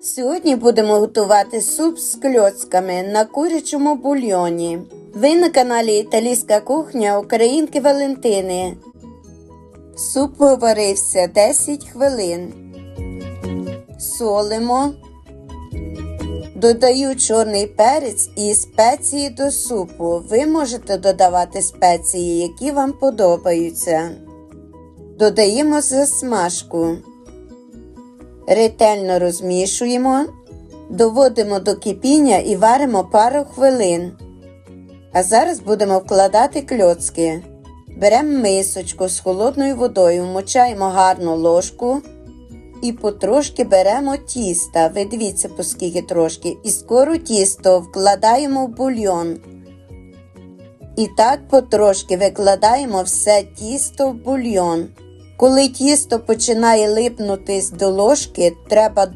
Сьогодні будемо готувати суп з кльоцками на курячому бульйоні. Ви на каналі Італійська кухня Українки Валентини. Суп виварився 10 хвилин. Солимо. Додаю чорний перець і спеції до супу. Ви можете додавати спеції, які вам подобаються. Додаємо засмажку. Ретельно розмішуємо, доводимо до кипіння і варимо пару хвилин. А зараз будемо вкладати кльоцки. Беремо мисочку з холодною водою, вмочаємо гарну ложку і потрошки беремо тіста. Ви дивіться, поскільки трошки. І скоро тісто вкладаємо в бульйон. І так потрошки викладаємо все тісто в бульйон. Коли тісто починає липнутись до ложки, треба